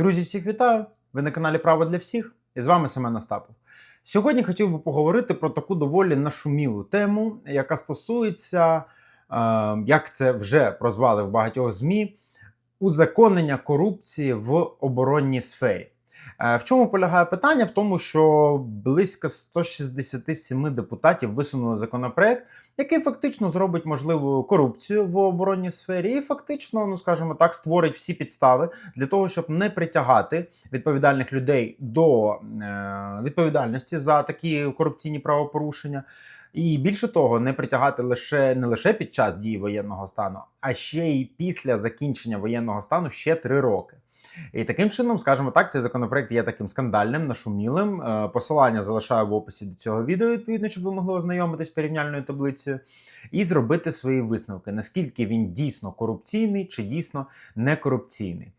Друзі, всіх вітаю! Ви на каналі Право для всіх і з вами Семен Остапов. Сьогодні хотів би поговорити про таку доволі нашумілу тему, яка стосується, е, як це вже прозвали в багатьох ЗМІ, узаконення корупції в оборонній сфері. Е, В чому полягає питання? В тому, що близько 167 депутатів висунули законопроект, який фактично зробить можливою корупцію в оборонній сфері, і фактично, ну скажімо так, створить всі підстави для того, щоб не притягати відповідальних людей до е, відповідальності за такі корупційні правопорушення. І більше того, не притягати лише не лише під час дії воєнного стану, а ще й після закінчення воєнного стану ще три роки. І таким чином, скажімо так, цей законопроект є таким скандальним, нашумілим. Е, Посилання залишаю в описі до цього відео, відповідно, щоб ви могли ознайомитись порівняльною таблицею і зробити свої висновки, наскільки він дійсно корупційний чи дійсно не корупційний.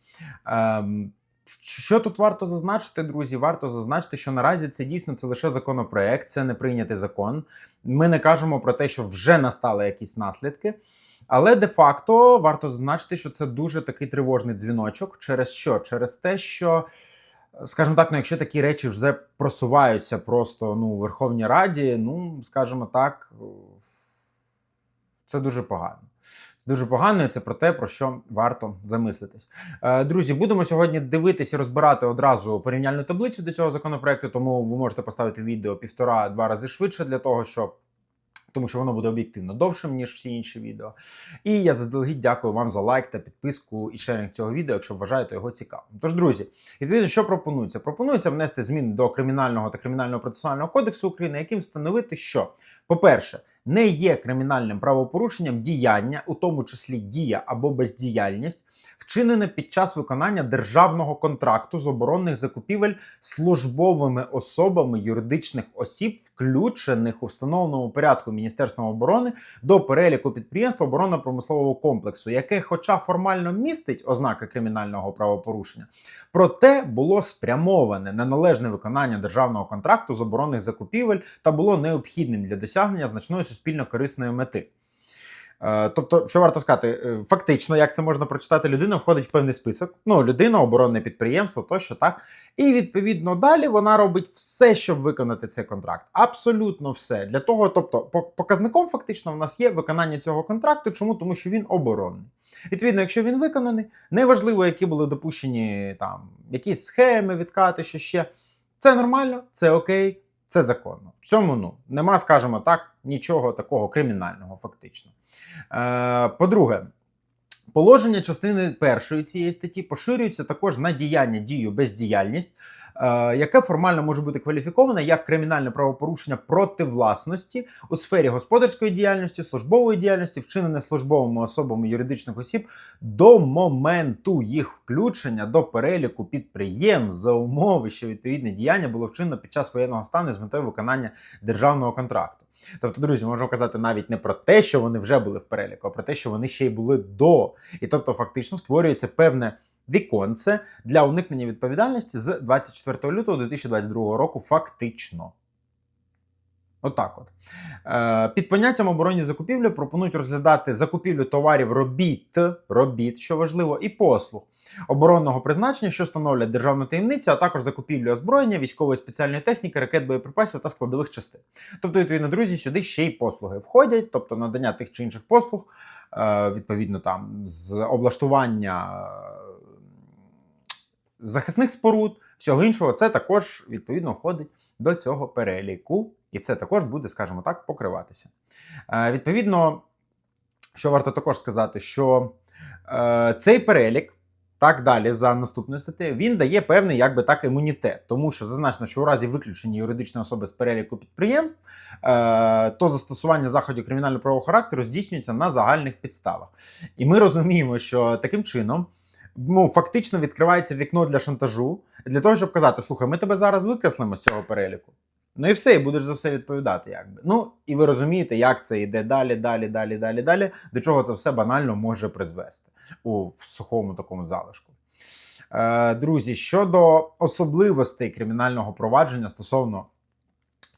Ем, що тут варто зазначити, друзі? Варто зазначити, що наразі це дійсно це лише законопроект, це не прийнятий закон. Ми не кажемо про те, що вже настали якісь наслідки. Але де-факто варто зазначити, що це дуже такий тривожний дзвіночок. Через що? Через те, що, скажімо так, ну, якщо такі речі вже просуваються просто ну, у Верховній Раді, ну, скажімо так, це дуже погано. Це дуже погано, і це про те, про що варто замислитись. Е, Друзі, будемо сьогодні дивитися розбирати одразу порівняльну таблицю до цього законопроекту, тому ви можете поставити відео півтора-два рази швидше для того, щоб. Тому що воно буде об'єктивно довшим, ніж всі інші відео. І я заздалегідь дякую вам за лайк та підписку і шеринг цього відео, якщо вважаєте його цікавим. Тож, друзі, відповідно, що пропонується? Пропонується внести зміни до кримінального та кримінального процесуального кодексу України, яким встановити, що, по-перше, не є кримінальним правопорушенням діяння, у тому числі дія або бездіяльність, вчинене під час виконання державного контракту з оборонних закупівель службовими особами юридичних осіб, включених у встановленому порядку Міністерством оборони до переліку підприємств оборонно-промислового комплексу, яке, хоча формально містить ознаки кримінального правопорушення, проте було спрямоване на належне виконання державного контракту з оборонних закупівель та було необхідним для досягнення значної суспільно корисної мети. Е, Тобто, що варто сказати, е, фактично, як це можна прочитати, людина входить в певний список. Ну, людина, оборонне підприємство, тощо так. І відповідно далі вона робить все, щоб виконати цей контракт. Абсолютно все. Для того, тобто, показником фактично в нас є виконання цього контракту. Чому? Тому що він оборонний. Відповідно, якщо він виконаний, неважливо, які були допущені там якісь схеми, відкати, що ще. Це нормально, це окей, це законно. В цьому ну нема, скажімо так, нічого такого кримінального, фактично. Е, по-друге, положення частини першої цієї статті поширюється також на діяння дію бездіяльність, яке формально може бути кваліфіковане як кримінальне правопорушення проти власності у сфері господарської діяльності, службової діяльності, вчинене службовими особами юридичних осіб до моменту їх включення до переліку підприємств за умови, що відповідне діяння було вчинено під час воєнного стану з метою виконання державного контракту. Тобто, друзі, можу казати навіть не про те, що вони вже були в переліку, а про те, що вони ще й були до. І тобто, фактично створюється певне віконце для уникнення відповідальності з 24 лютого 2022 року. Фактично. Отак от. Е, під поняттям оборонні закупівлі пропонують розглядати закупівлю товарів робіт, робіт, що важливо, і послуг оборонного призначення, що становлять державну таємницю, а також закупівлю озброєння, військової спеціальної техніки, ракет, боєприпасів та складових частин. Тобто, відповідно, друзі, сюди ще й послуги входять, тобто надання тих чи інших послуг, е, відповідно, там з облаштування е, захисних споруд, всього іншого, це також відповідно входить до цього переліку, і це також буде, скажімо так, покриватися. Е, Відповідно, що варто також сказати, що е, цей перелік. Так далі, за наступною статтею, він дає певний якби так імунітет, тому що зазначено, що у разі виключення юридичної особи з переліку підприємств, е, то застосування заходів кримінально-правового характеру здійснюється на загальних підставах. І ми розуміємо, що таким чином ну, фактично відкривається вікно для шантажу для того, щоб казати: слухай, ми тебе зараз викреслимо з цього переліку. Ну і все, і будеш за все відповідати, якби. Ну і ви розумієте, як це йде далі, далі, далі, далі, далі, до чого це все банально може призвести у сухому такому залишку. Е, друзі, щодо особливостей кримінального провадження стосовно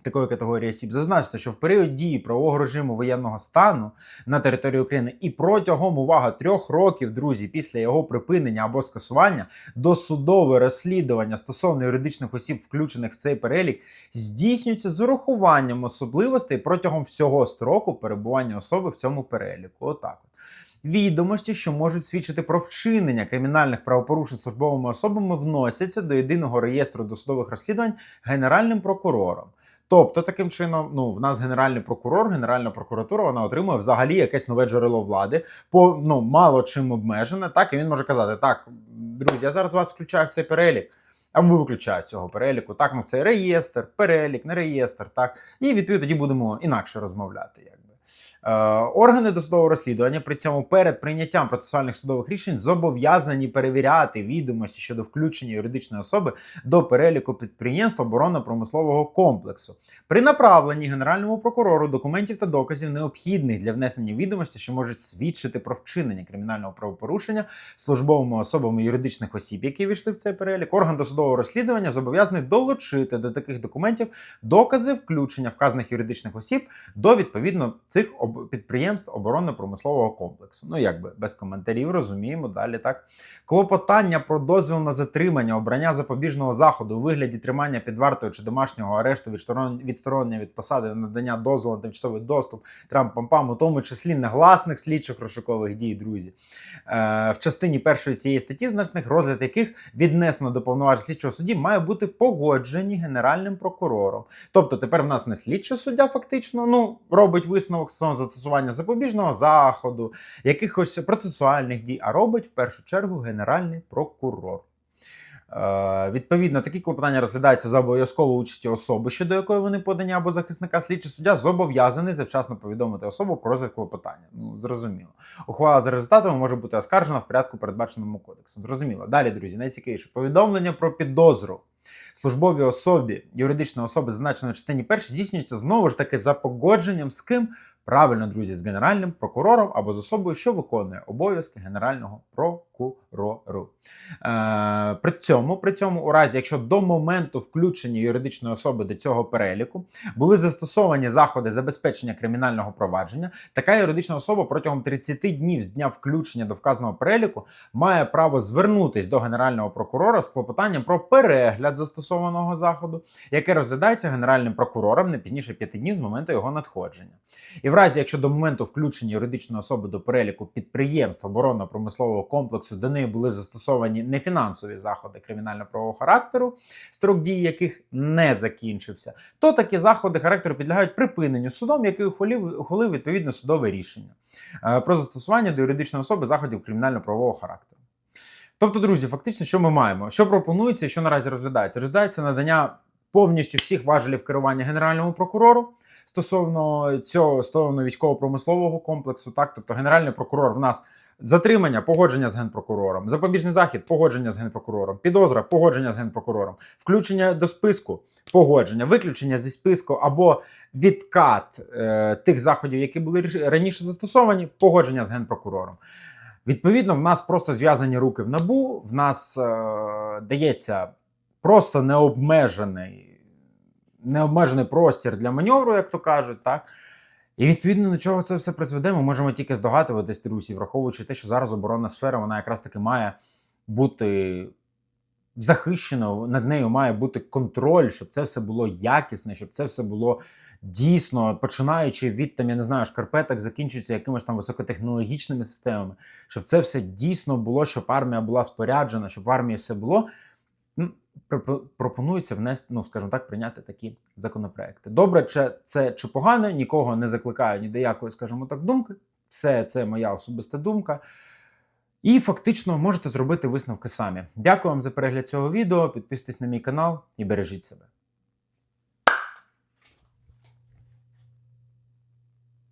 такої категорії осіб. Зазначте, що в період дії правового режиму воєнного стану на території України і протягом увага трьох років, друзі, після його припинення або скасування досудове розслідування стосовно юридичних осіб, включених в цей перелік, здійснюється з урахуванням особливостей протягом всього строку перебування особи в цьому переліку. Отак. От. Відомості, що можуть свідчити про вчинення кримінальних правопорушень службовими особами, вносяться до єдиного реєстру досудових розслідувань Генеральним прокурором. Тобто, таким чином, ну в нас генеральний прокурор, Генеральна прокуратура, вона отримує взагалі якесь нове джерело влади, по ну мало чим обмежене. Так і він може казати: так, друзі, я зараз вас включаю в цей перелік. Або ви виключають цього переліку. Так, ну цей реєстр, перелік, не реєстр, так. І відповідно тоді будемо інакше розмовляти. Якби. Е, органи досудового розслідування при цьому перед прийняттям процесуальних судових рішень зобов'язані перевіряти відомості щодо включення юридичної особи до переліку підприємств оборонно-промислового комплексу при направленні генеральному прокурору документів та доказів, необхідних для внесення відомості, що можуть свідчити про вчинення кримінального правопорушення службовими особами юридичних осіб, які війшли в цей перелік. Орган досудового розслідування зобов'язаний долучити до таких документів докази включення вказаних юридичних осіб до відповідно цих об підприємств оборонно-промислового комплексу. Ну, якби без коментарів розуміємо далі. Так клопотання про дозвіл на затримання, обрання запобіжного заходу у вигляді тримання під вартою чи домашнього арешту відсторонення від посади, надання дозволу на тимчасовий доступ, трамп-пампам, у тому числі негласних слідчих розшукових дій, друзі. Е, В частині першої цієї статті, значних розгляд яких віднесено до повноважень слідчого судді, має бути погоджені генеральним прокурором. Тобто тепер в нас не слідчий суддя, фактично, ну робить висновок стосовно застосування запобіжного заходу, якихось процесуальних дій, а робить в першу чергу генеральний прокурор. Е, відповідно, такі клопотання розглядаються за обов'язковою участі особи, щодо якої вони подані або захисника, слідчий суддя зобов'язаний завчасно повідомити особу про розгляд клопотання. Ну, зрозуміло. Ухвала за результатами може бути оскаржена в порядку, передбаченому кодексом. Зрозуміло. Далі, друзі, найцікавіше повідомлення про підозру. Службовій особі юридичної особи, зазначеної частині першій, здійснюється знову ж таки за погодженням з ким Правильно, друзі, з генеральним прокурором або з особою, що виконує обов'язки генерального прокурору. Е, При цьому, при цьому, у разі, якщо до моменту включення юридичної особи до цього переліку були застосовані заходи забезпечення кримінального провадження, така юридична особа протягом 30 днів з дня включення до вказаного переліку має право звернутись до генерального прокурора з клопотанням про перегляд застосованого заходу, яке розглядається генеральним прокурором не пізніше 5 днів з моменту його надходження. І в разі, якщо до моменту включення юридичної особи до переліку підприємств оборонно-промислового комплексу до неї були застосовані нефінансові заходи кримінально-правового характеру, строк дії яких не закінчився, то такі заходи характеру підлягають припиненню судом, який ухвалив, ухвалив відповідне судове рішення е, про застосування до юридичної особи заходів кримінально-правового характеру. Тобто, друзі, фактично, що ми маємо? Що пропонується і що наразі розглядається? Розглядається надання повністю всіх важелів керування генеральному прокурору стосовно цього стосовно військово-промислового комплексу. Так, тобто генеральний прокурор в нас. Затримання, погодження з генпрокурором, запобіжний захід, погодження з генпрокурором, підозра, погодження з генпрокурором, включення до списку, погодження, виключення зі списку або відкат е, тих заходів, які були раніше застосовані, погодження з генпрокурором. Відповідно, в нас просто зв'язані руки в набу, в нас е, дається просто необмежений необмежений простір для маневру, як то кажуть, так. І відповідно до чого це все призведе, ми можемо тільки здогадуватись, друзі, враховуючи те, що зараз оборонна сфера вона якраз таки має бути захищеною, над нею має бути контроль, щоб це все було якісне, щоб це все було дійсно, починаючи від там, я не знаю, шкарпеток, закінчується якимись там високотехнологічними системами, щоб це все дійсно було, щоб армія була споряджена, щоб в армії все було пропонується внести, ну скажімо так, прийняти такі законопроекти. Добре, чи це чи погано, нікого не закликаю ні до якої, скажімо так, думки. Все це моя особиста думка. І фактично можете зробити висновки самі. Дякую вам за перегляд цього відео. Підписуйтесь на мій канал і бережіть себе.